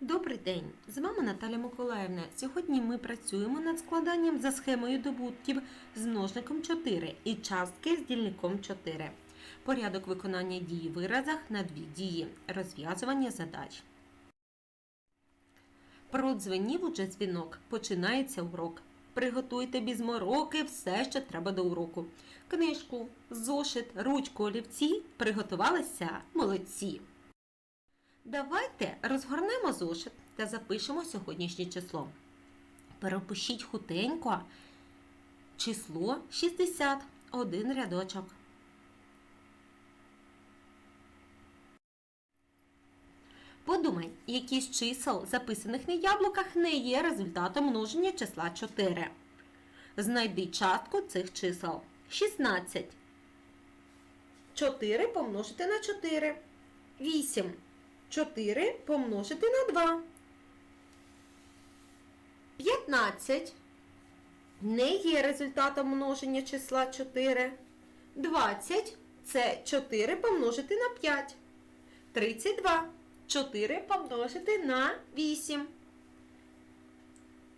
Добрий день! З вами Наталя Миколаївна. Сьогодні ми працюємо над складанням за схемою добутків з множником 4 і частки з дільником 4. Порядок виконання дії виразах на дві дії. Розв'язування задач. Продзвенів уже дзвінок. Починається урок. Приготуйте без мороки все, що треба до уроку. Книжку, зошит, ручку, олівці. Приготувалися? Молодці! Давайте розгорнемо зошит та запишемо сьогоднішнє число. Перепишіть хутенько число 60, один рядочок. Подумай, які з чисел, записаних на яблуках, не є результатом множення числа 4. Знайди частку цих чисел. 16. 4 помножити на 4. 8. 4 помножити на 2. 15 не є результатом множення числа 4. 20 це 4 помножити на 5. 32. 4 помножити на 8.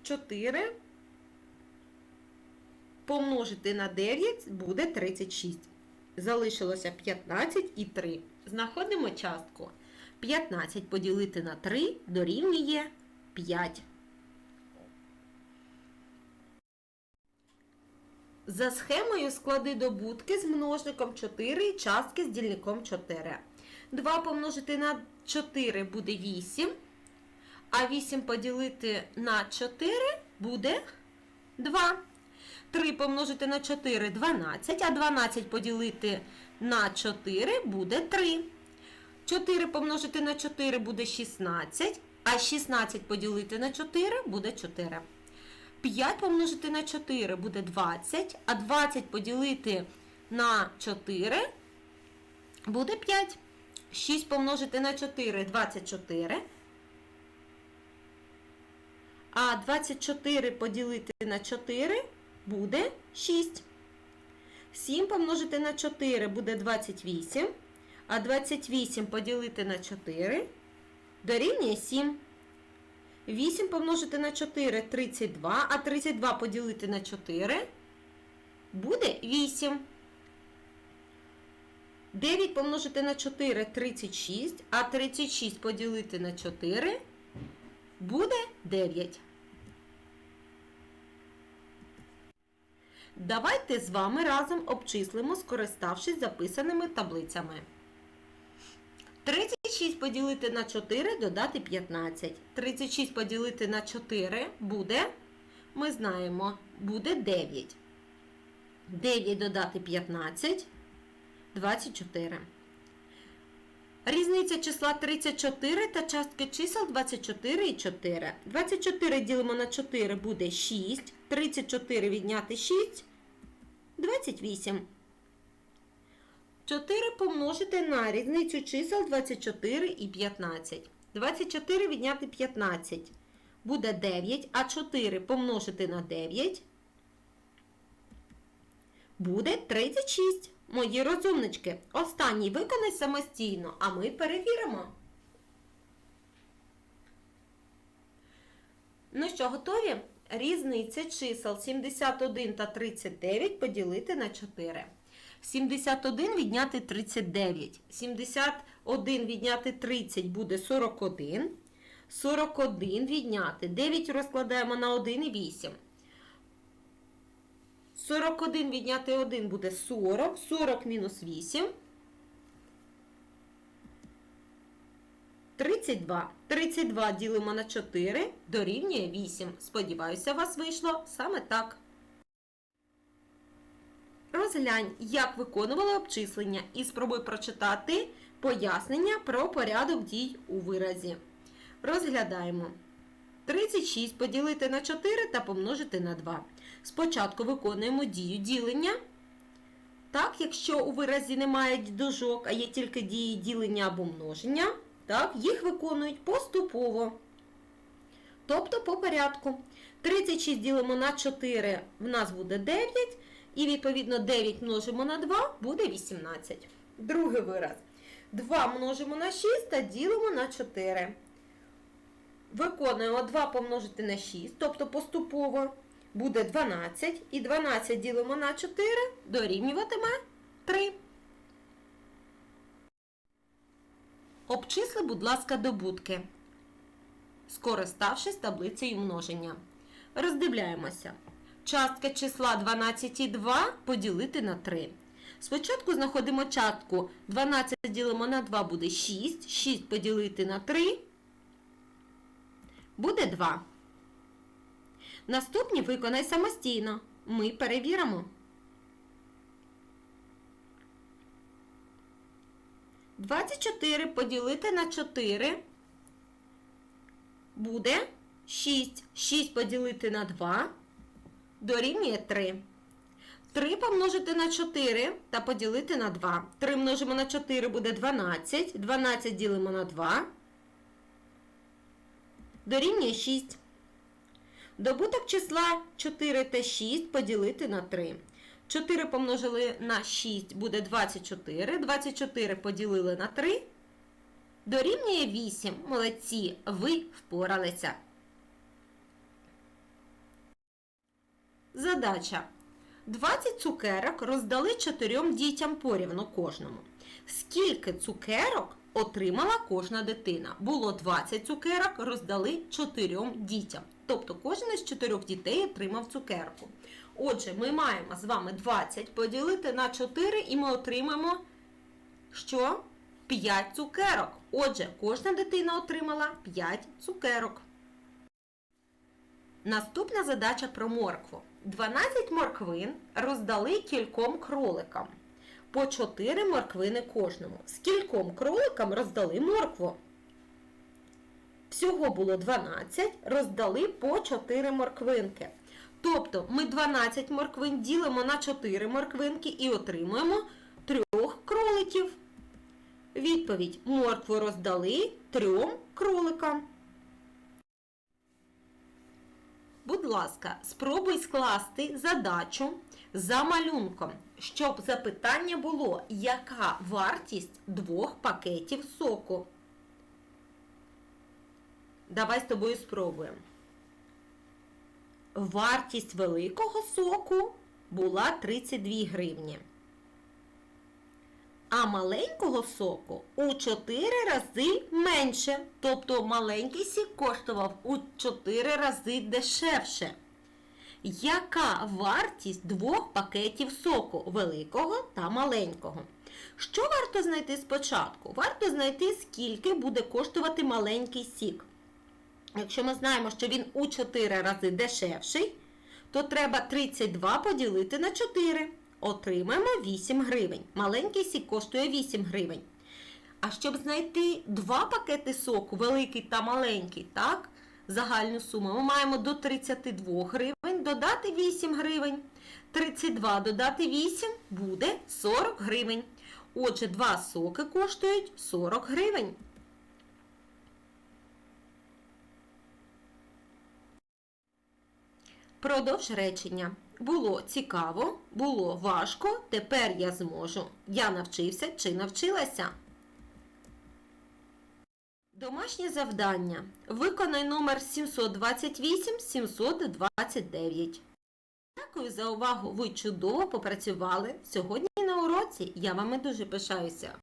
4 помножити на 9 буде 36. Залишилося 15 і 3. Знаходимо частку. 15 поділити на 3 дорівнює 5. За схемою склади добутки з множником 4 і частки з дільником 4. 2 помножити на 4 буде 8, а 8 поділити на 4 буде 2. 3 помножити на 4 12, а 12 поділити на 4 буде 3. 4 помножити на 4 буде 16, а 16 поділити на 4 буде 4. 5 помножити на 4 буде 20, а 20 поділити на 4 буде 5. 6 помножити на 4 24. А 24 поділити на 4 буде 6. 7 помножити на 4 буде 28. А 28 поділити на 4 дорівнює 7. 8 помножити на 4 32, а 32 поділити на 4 буде 8. 9 помножити на 4 36, а 36 поділити на 4 буде 9. Давайте з вами разом обчислимо, скориставшись записаними таблицями. 36 поділити на 4 додати 15. 36 поділити на 4 буде, ми знаємо, буде 9. 9 додати 15 24. Різниця числа 34 та частки чисел 24 і 4. 24 ділимо на 4 буде 6. 34 відняти 6 28. 4 помножити на різницю чисел 24 і 15. 24 відняти 15 буде 9, а 4 помножити на 9 буде 36. Мої розумнички, останній виконай самостійно, а ми перевіримо. Ну що, готові? Різниця чисел 71 та 39 поділити на 4. 71 відняти 39. 71 відняти 30 буде 41. 41 відняти. 9 розкладаємо на 1 і 8. 41 відняти 1 буде 40. 40 мінус 8. 32. 32 ділимо на 4 дорівнює 8. Сподіваюся, у вас вийшло саме так. Розглянь, як виконували обчислення і спробуй прочитати пояснення про порядок дій у виразі. Розглядаємо. 36 поділити на 4 та помножити на 2. Спочатку виконуємо дію ділення. Так, якщо у виразі немає дужок, а є тільки дії ділення або множення, так, їх виконують поступово. Тобто по порядку. 36 ділимо на 4, в нас буде 9. І, відповідно, 9 множимо на 2 буде 18. Другий вираз. 2 множимо на 6 та ділимо на 4. Виконуємо 2 помножити на 6, тобто поступово буде 12. І 12 ділимо на 4, дорівнюватиме 3. Обчисли, будь ласка, добутки, скориставшись таблицею множення. Роздивляємося. Частка числа 12,2 поділити на 3. Спочатку знаходимо частку 12 ділимо на 2 буде 6. 6 поділити на 3 буде 2. Наступні виконай самостійно. Ми перевіримо. 24 поділити на 4 буде 6. 6 поділити на 2 дорівнює 3. 3 помножити на 4 та поділити на 2. 3 множимо на 4 буде 12. 12 ділимо на 2. Дорівнює 6. Добуток числа 4 та 6 поділити на 3. 4 помножили на 6 буде 24. 24 поділили на 3. Дорівнює 8. Молодці, ви впоралися. Задача. 20 цукерок роздали 4 дітям порівну кожному. Скільки цукерок отримала кожна дитина? Було 20 цукерок, роздали 4 дітям. Тобто кожен із 4 дітей отримав цукерку. Отже, ми маємо з вами 20 поділити на 4 і ми отримаємо що? 5 цукерок. Отже, кожна дитина отримала 5 цукерок. Наступна задача про моркву. 12 морквин роздали кільком кроликам. По 4 морквини кожному. Скільком кроликам роздали моркву? Всього було 12, роздали по 4 морквинки. Тобто ми 12 морквин ділимо на 4 морквинки і отримуємо 3 кроликів. Відповідь: моркву роздали 3 кроликам. Будь ласка, спробуй скласти задачу за малюнком, щоб запитання було, яка вартість двох пакетів соку. Давай з тобою спробуємо. Вартість великого соку була 32 гривні. А маленького соку у 4 рази менше. Тобто маленький сік коштував у 4 рази дешевше. Яка вартість двох пакетів соку великого та маленького? Що варто знайти спочатку? Варто знайти, скільки буде коштувати маленький сік. Якщо ми знаємо, що він у 4 рази дешевший, то треба 32 поділити на 4. Отримаємо 8 гривень. Маленький сік коштує 8 гривень. А щоб знайти два пакети соку, великий та маленький, так, загальну суму, ми маємо до 32 гривень додати 8 гривень. 32 додати 8 буде 40 гривень. Отже, два соки коштують 40 гривень. Продовж речення. Було цікаво, було важко, тепер я зможу. Я навчився чи навчилася. Домашнє завдання. Виконай номер 728-729. Дякую за увагу. Ви чудово попрацювали сьогодні на уроці. Я вами дуже пишаюся.